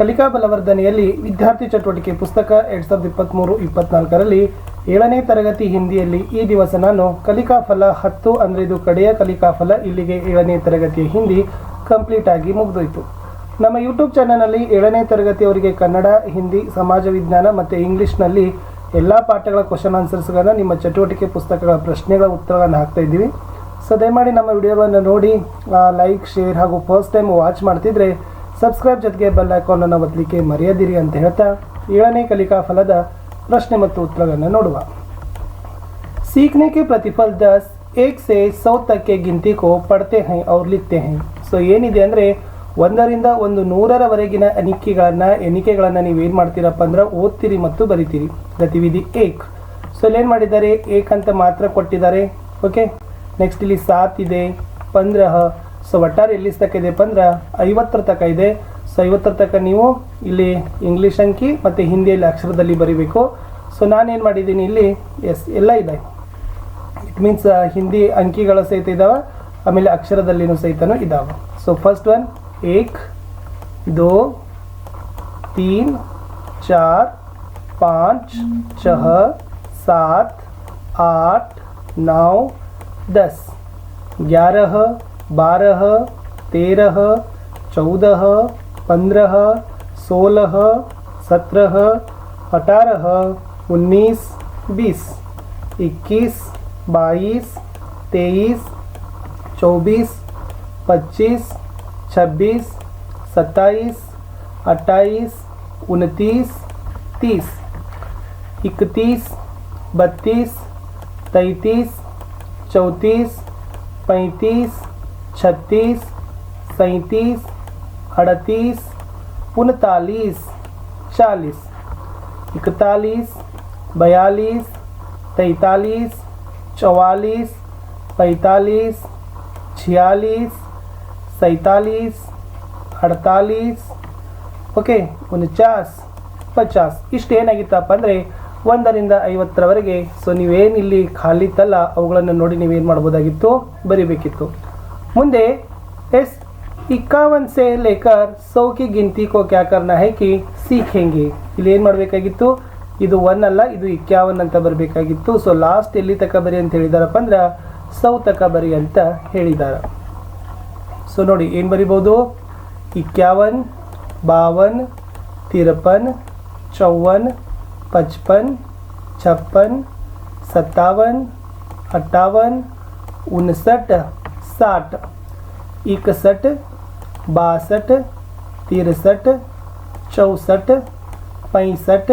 ಕಲಿಕಾ ಬಲವರ್ಧನೆಯಲ್ಲಿ ವಿದ್ಯಾರ್ಥಿ ಚಟುವಟಿಕೆ ಪುಸ್ತಕ ಎರಡ್ ಸಾವಿರದ ಇಪ್ಪತ್ತ್ಮೂರು ಇಪ್ಪತ್ನಾಲ್ಕರಲ್ಲಿ ಏಳನೇ ತರಗತಿ ಹಿಂದಿಯಲ್ಲಿ ಈ ದಿವಸ ನಾನು ಕಲಿಕಾ ಫಲ ಹತ್ತು ಅಂದರೆ ಇದು ಕಡೆಯ ಕಲಿಕಾ ಫಲ, ಇಲ್ಲಿಗೆ ಏಳನೇ ತರಗತಿಯ ಹಿಂದಿ ಕಂಪ್ಲೀಟ್ ಆಗಿ ಮುಗಿದೋಯ್ತು. ನಮ್ಮ ಯೂಟ್ಯೂಬ್ ಚಾನಲ್ನಲ್ಲಿ ಏಳನೇ ತರಗತಿಯವರಿಗೆ ಕನ್ನಡ, ಹಿಂದಿ, ಸಮಾಜ ವಿಜ್ಞಾನ ಮತ್ತು ಇಂಗ್ಲೀಷ್ನಲ್ಲಿ ಎಲ್ಲ ಪಾಠಗಳ ಕ್ವಶನ್ ಆನ್ಸರ್ಸ್ಗಳನ್ನು ನಿಮ್ಮ ಚಟುವಟಿಕೆ ಪುಸ್ತಕಗಳ ಪ್ರಶ್ನೆಗಳ ಉತ್ತರಗಳನ್ನು ಹಾಕ್ತಾ ಇದ್ದೀವಿ. ಸೊ ದಯಮಾಡಿ ನಮ್ಮ ವಿಡಿಯೋವನ್ನು ನೋಡಿ ಲೈಕ್ ಶೇರ್ ಹಾಗೂ ಫಸ್ಟ್ ಟೈಮ್ ವಾಚ್ ಮಾಡ್ತಿದ್ರೆ ಸಬ್ಸ್ಕ್ರೈಬ್ ಜೊತೆಗೆ ಬೆಲ್ ಐಕಾನನ್ನು ಒತ್ತಲಿಕ್ಕೆ ಮರೆಯದಿರಿ ಅಂತ ಹೇಳ್ತಾ ಏಳನೇ ಕಲಿಕಾ ಫಲದ ಪ್ರಶ್ನೆ ಮತ್ತು ಉತ್ತರಗಳನ್ನು ನೋಡುವ सीखने के प्रतिफल दस एक से सौ तक के गिनती को पढ़ते हैं और लिखते हैं ಸೊ ಏನಿದೆ ಅಂದರೆ ಒಂದರಿಂದ ಒಂದು ನೂರರವರೆಗಿನ ಎಣಿಕೆಗಳನ್ನು ಎಣಿಕೆಗಳನ್ನು ನೀವು ಏನು ಮಾಡ್ತೀರಪ್ಪ ಅಂದ್ರೆ ಓದ್ತೀರಿ ಮತ್ತು ಬರಿತೀರಿ ಗತಿವಿಧಿ ಏಕ್ ಸೊ ಇಲ್ಲಿ ಏನು ಮಾಡಿದ್ದಾರೆ ಏಕ್ ಅಂತ ಮಾತ್ರ ಕೊಟ್ಟಿದ್ದಾರೆ ಓಕೆ ನೆಕ್ಸ್ಟ್ ಇಲ್ಲಿ ಸಾತ್ ಇದೆ ಪಂದ್ರಹ ಸೊ ಒಟ್ಟಾರೆ ಎಲ್ಲಿ ತಕ್ಕ ಇದೆ ಅಂದ್ರೆ ಐವತ್ತರ ತಕ ಇದೆ. ಸೊ ಐವತ್ತರ ತಕ ನೀವು ಇಲ್ಲಿ ಇಂಗ್ಲೀಷ್ ಅಂಕಿ ಮತ್ತು ಹಿಂದಿಯಲ್ಲಿ ಅಕ್ಷರದಲ್ಲಿ ಬರೀಬೇಕು. ಸೊ ನಾನೇನು ಮಾಡಿದ್ದೀನಿ ಇಲ್ಲಿ? ಎಸ್ ಎಲ್ಲ ಇದೆ. ಇಟ್ ಮೀನ್ಸ್ ಹಿಂದಿ ಅಂಕಿಗಳು ಸಹಿತ ಇದ್ದಾವೆ ಆಮೇಲೆ ಅಕ್ಷರದಲ್ಲಿನೂ ಸಹಿತನೂ ಇದ್ದಾವೆ ಸೊ ಫಸ್ಟ್ ಒನ್ ಏಕ್, ದೋ, ತೀನ್, ಚಾರ್, ಪಾಂಚ್ ಚಹ ಸಾತ್ ಆಠ ನೌ ದಸ್. ಗ್ಯಾರಹ बारह, तेरह, चौदह, पंद्रह, सोलह, सत्रह, अठारह, उन्नीस, बीस, इक्कीस, बाईस, तेईस, चौबीस, पच्चीस, छब्बीस, सत्ताईस, अट्ठाईस, उनतीस, तीस, इकतीस, बत्तीस, तैंतीस, चौंतीस, पैंतीस छत्तीस सैंतीस अड़तीस उनतालीस चालीस इकतालीस बयालीस तैंतालीस चौवालीस पैंतालीस छियालीस सैंतालीस ಅಡತಾಲೀಸ್ ಓಕೆ ಉನ್ಚಾಸ್ ಪಚಾಸ್ ಇಷ್ಟು ಏನಾಗಿತ್ತಪ್ಪ ಅಂದರೆ ಒಂದರಿಂದ ಐವತ್ತರವರೆಗೆ ಸೊ ನೀವೇನು ಇಲ್ಲಿ ಖಾಲಿ ತಲ್ಲ ಅವುಗಳನ್ನು ನೋಡಿ ನೀವೇನು ಮಾಡ್ಬೋದಾಗಿತ್ತು ಬರಿಬೇಕಿತ್ತು ಮುಂದೆ ಎಸ್ इक्यावन से लेकर सौ की गिनती को क्या करना है कि सीखेंगे ಇಲ್ಲಿ ಏನು ಮಾಡಬೇಕಾಗಿತ್ತು ಇದು ಒನ್ ಅಲ್ಲ ಇದು ಇಕ್ಯಾವನ್ ಅಂತ ಬರಬೇಕಾಗಿತ್ತು ಸೊ ಲಾಸ್ಟ್ ಎಲ್ಲಿ ತಕ ಬರಿ ಅಂತ ಹೇಳಿದಾರಪ್ಪ ಅಂದ್ರೆ ಸೌ ತಕ ಬರಿ ಅಂತ ಹೇಳಿದ್ದಾರೆ ಸೊ ನೋಡಿ ಏನು ಬರಿಬೋದು इक्यावन बावन तिरपन चौवन पचपन छप्पन सत्तावन अट्ठावन उनसठ साठ, इकसठ, बासठ, तिरसठ, चौंसठ, पैंसठ,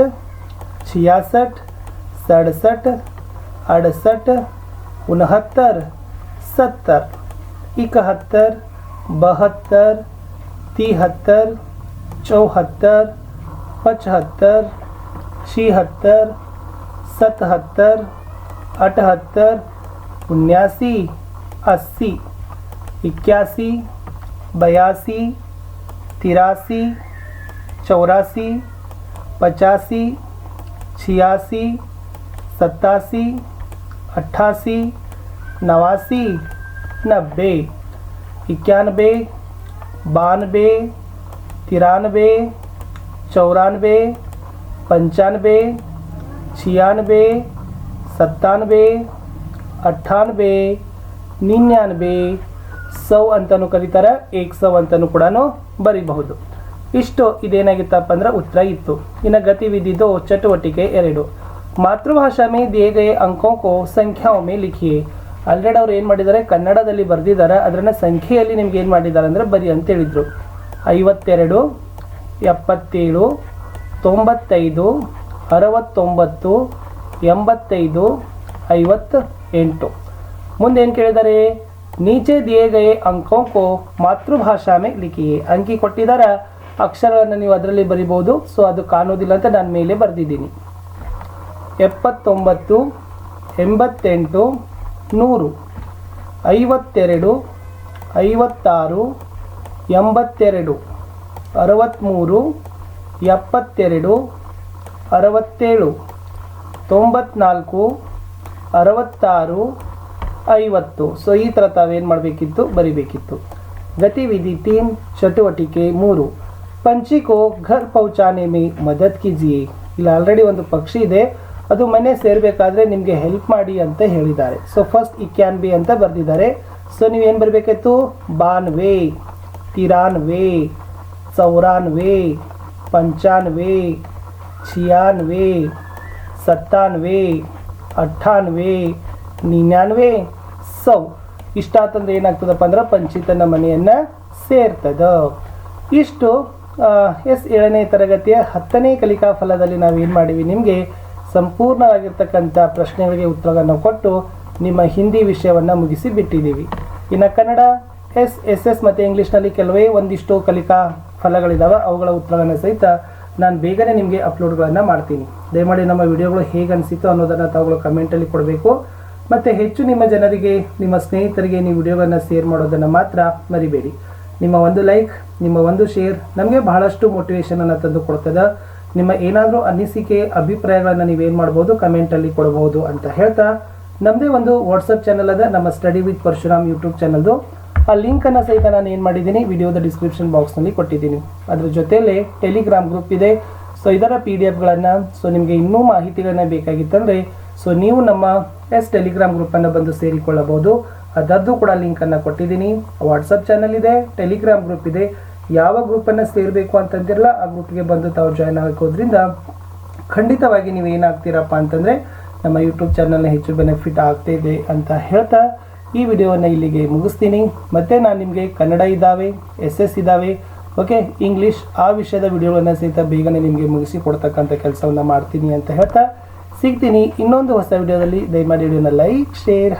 छियासठ, सड़सठ, अड़सठ, उनहत्तर, सत्तर, इकहत्तर, बहत्तर, तिहत्तर, चौहत्तर, पचहत्तर, छिहत्तर, सतहत्तर, अठहत्तर, उन्यासी, अस्सी। इक्यासी, बयासी, तिरासी, चौरासी, पचासी, छियासी, सत्तासी, अट्ठासी, नवासी, नब्बे इक्यानबे बानबे तिरानबे चौरानबे पंचानबे छियानबे सत्तानबे अट्ठानबे निन्यानबे ಸೌ ಅಂತಲೂ ಕರೀತಾರೆ, ಏಕ್ ಸೌ ಅಂತಲೂ ಕೂಡ ಬರೀಬಹುದು. ಇಷ್ಟು ಇದೇನಾಗಿತ್ತಪ್ಪ ಅಂದ್ರೆ ಉತ್ತರ ಇತ್ತು. ಇನ್ನು ಗತಿವಿಧಿದು ಚಟುವಟಿಕೆ ಎರಡು. ಮಾತೃಭಾಷಾ ಮೇ ದೇ ಗೇ ಅಂಕೋಕೋ ಸಂಖ್ಯಾವ ಮೇ ಆಲ್ರೆಡಿ ಅವ್ರು ಏನು ಮಾಡಿದ್ದಾರೆ, ಕನ್ನಡದಲ್ಲಿ ಬರೆದಿದ್ದಾರೆ, ಅದರನ್ನ ಸಂಖ್ಯೆಯಲ್ಲಿ ನಿಮ್ಗೆ ಏನು ಮಾಡಿದ್ದಾರೆ ಅಂದರೆ ಬರಿ ಅಂತ ಹೇಳಿದರು. ಐವತ್ತೆರಡು, ಎಪ್ಪತ್ತೇಳು, ತೊಂಬತ್ತೈದು, ಅರವತ್ತೊಂಬತ್ತು, ಎಂಬತ್ತೈದು ಐವತ್ತ ಎಂಟು ಮುಂದೇನು ಕೇಳಿದ್ದಾರೆ ನೀಚೆ ಗಯೇ ಅಂಕೋ ಕೋ ಮಾತೃಭಾಷಾ ಮೇ ಲಿಖಿಯೇ. ಅಂಕಿ ಕೊಟ್ಟಿದ್ದಾರೆ ಅಕ್ಷರಗಳನ್ನು ನೀವು ಅದರಲ್ಲಿ ಬರಿಬೋದು. ಸೊ ಅದು ಕಾಣೋದಿಲ್ಲ ಅಂತ ನಾನು ಮೇಲೆ ಬರೆದಿದ್ದೀನಿ. ಎಪ್ಪತ್ತೊಂಬತ್ತು, ಎಂಬತ್ತೆಂಟು, ನೂರು, ಐವತ್ತೆರಡು, ಐವತ್ತಾರು, ಎಂಬತ್ತೆರಡು ಅರವತ್ತ್ಮೂರು ಎಪ್ಪತ್ತೆರಡು, ಅರವತ್ತೇಳು, ತೊಂಬತ್ನಾಲ್ಕು, ಅರವತ್ತಾರು ಐವತ್ತು ಸೊ ಈ ಥರ ತಾವೇನು ಮಾಡಬೇಕಿತ್ತು ಬರಿಬೇಕಿತ್ತು ಗತಿವಿಧಿ ತೀನ್ ಚಟುವಟಿಕೆ ಮೂರು पंछी को घर पहुंचाने में मदद कीजिए ಇಲ್ಲಿ ಆಲ್ರೆಡಿ ಒಂದು ಪಕ್ಷಿ ಇದೆ ಅದು ಮನೆ ಸೇರಬೇಕಾದ್ರೆ ನಿಮಗೆ ಹೆಲ್ಪ್ ಮಾಡಿ ಅಂತ ಹೇಳಿದ್ದಾರೆ so first E can be ಅಂತ ಬರೆದಿದ್ದಾರೆ ಸೊ ನೀವೇನು ಬರಬೇಕಿತ್ತು ಬಾನ್ವೆ ತಿರಾನ್ವೆ ಚೌರಾನ್ವೆ ಪಂಚಾನ್ವೆ छियानवे ಸತ್ತಾನ್ವೆ ಅಟ್ಟಾನ್ವೆ ನಿನ್ಯಾನ್ವೆ? ಸೌ ಇಷ್ಟಾತಂದ್ರೆ ಏನಾಗ್ತದಪ್ಪ ಅಂದ್ರೆ ಪಂಚಿತನ ತನ್ನ ಮನೆಯನ್ನು ಸೇರ್ತದ. ಇಷ್ಟು ಎಸ್ ಏಳನೇ ತರಗತಿಯ ಹತ್ತನೇ ಕಲಿಕಾ ಫಲದಲ್ಲಿ ನಾವು ಮಾಡೀವಿ? ಮಾಡಿವಿ ನಿಮಗೆ ಸಂಪೂರ್ಣವಾಗಿರ್ತಕ್ಕಂಥ ಪ್ರಶ್ನೆಗಳಿಗೆ ಉತ್ತರಗಳನ್ನು ಕೊಟ್ಟು ನಿಮ್ಮ ಹಿಂದಿ ವಿಷಯವನ್ನು ಮುಗಿಸಿ ಬಿಟ್ಟಿದ್ದೀವಿ. ಇನ್ನು ಕನ್ನಡ, ಎಸ್ ಎಸ್ ಎಸ್ ಮತ್ತು ಇಂಗ್ಲೀಷ್ನಲ್ಲಿ ಕೆಲವೇ ಒಂದಿಷ್ಟು ಕಲಿಕಾ ಫಲಗಳಿದ್ದಾವೆ ಅವುಗಳ ಉತ್ತರಗಳನ್ನು ಸಹಿತ ನಾನು ಬೇಗನೆ ನಿಮಗೆ ಅಪ್ಲೋಡ್ಗಳನ್ನು ಮಾಡ್ತೀನಿ. ದಯಮಾಡಿ ನಮ್ಮ ವಿಡಿಯೋಗಳು ಹೇಗೆ ಅನಿಸಿತು ಅನ್ನೋದನ್ನು ತಾವುಗಳು ಕಮೆಂಟಲ್ಲಿ ಕೊಡಬೇಕು. ಮತ್ತು ಹೆಚ್ಚು ನಿಮ್ಮ ಜನರಿಗೆ, ನಿಮ್ಮ ಸ್ನೇಹಿತರಿಗೆ ನೀವು ವಿಡಿಯೋಗಳನ್ನು ಶೇರ್ ಮಾಡೋದನ್ನು ಮಾತ್ರ ಮರಿಬೇಡಿ. ನಿಮ್ಮ ಒಂದು ಲೈಕ್ ನಿಮ್ಮ ಒಂದು ಶೇರ್ ನಮಗೆ ಬಹಳಷ್ಟು ಮೋಟಿವೇಶನನ್ನು ತಂದು ಕೊಡ್ತದೆ ನಿಮ್ಮ ಏನಾದರೂ ಅನಿಸಿಕೆ, ಅಭಿಪ್ರಾಯಗಳನ್ನು ನೀವೇನು ಮಾಡ್ಬೋದು ಕಮೆಂಟಲ್ಲಿ ಕೊಡಬಹುದು ಅಂತ ಹೇಳ್ತಾ ನಮ್ಮದೇ ಒಂದು ವಾಟ್ಸಪ್ ಚಾನಲ್ ಅದ, ನಮ್ಮ ಸ್ಟಡಿ ವಿತ್ ಪರಶುರಾಮ್ ಯೂಟ್ಯೂಬ್ ಚಾನಲ್ದು ಆ ಲಿಂಕನ್ನು ಸಹಿತ ನಾನು ಏನು ಮಾಡಿದ್ದೀನಿ, ವಿಡಿಯೋದ ಡಿಸ್ಕ್ರಿಪ್ಷನ್ ಬಾಕ್ಸ್ನಲ್ಲಿ ಕೊಟ್ಟಿದ್ದೀನಿ. ಅದ್ರ ಜೊತೆಯಲ್ಲೇ ಟೆಲಿಗ್ರಾಮ್ ಗ್ರೂಪ್ ಇದೆ. ಸೊ ಇದರ ಪಿ ಡಿ ಎಫ್ಗಳನ್ನು ಸೊ ನಿಮಗೆ ಇನ್ನೂ ಮಾಹಿತಿಗಳನ್ನ ಬೇಕಾಗಿತ್ತಂದರೆ ಸೊ ನೀವು ನಮ್ಮ ಎಸ್ ಟೆಲಿಗ್ರಾಮ್ ಗ್ರೂಪನ್ನು ಬಂದು ಸೇರಿಕೊಳ್ಳಬಹುದು. ಅದರದ್ದು ಕೂಡ ಲಿಂಕನ್ನು ಕೊಟ್ಟಿದ್ದೀನಿ. ವಾಟ್ಸಪ್ ಚಾನಲ್ ಇದೆ ಟೆಲಿಗ್ರಾಮ್ ಗ್ರೂಪ್ ಇದೆ. ಯಾವ ಗ್ರೂಪನ್ನು ಸೇರಬೇಕು ಅಂತಂದಿರಲ್ಲ, ಆ ಗ್ರೂಪ್ಗೆ ಬಂದು ತಾವು ಜಾಯ್ನ್ ಆಗೋದ್ರಿಂದ ಖಂಡಿತವಾಗಿ ನೀವು ಏನಾಗ್ತೀರಪ್ಪ ಅಂತಂದರೆ ನಮ್ಮ ಯೂಟ್ಯೂಬ್ ಚಾನಲ್ನ ಹೆಚ್ಚು ಬೆನಿಫಿಟ್ ಆಗ್ತಾ ಇದೆ ಅಂತ ಹೇಳ್ತಾ ಈ ವಿಡಿಯೋವನ್ನು ಇಲ್ಲಿಗೆ ಮುಗಿಸ್ತೀನಿ. ಮತ್ತೆ ನಾನು ನಿಮಗೆ ಕನ್ನಡ ಇದ್ದಾವೆ ಎಸ್ ಎಸ್ ಇದ್ದಾವೆ ಓಕೆ ಇಂಗ್ಲೀಷ್ ಆ ವಿಷಯದ ವಿಡಿಯೋಗಳನ್ನು ಸಹಿತ ಬೇಗನೆ ನಿಮಗೆ ಮುಗಿಸಿ ಕೊಡ್ತಕ್ಕಂಥ ಕೆಲಸವನ್ನು ಮಾಡ್ತೀನಿ ಅಂತ ಹೇಳ್ತಾ ಸಿಗ್ತೀನಿ ಇನ್ನೊಂದು ಹೊಸ ವಿಡಿಯೋದಲ್ಲಿ. ದಯಮಾಡಿ ವಿಡಿಯೋನ ಲೈಕ್ ಶೇರ್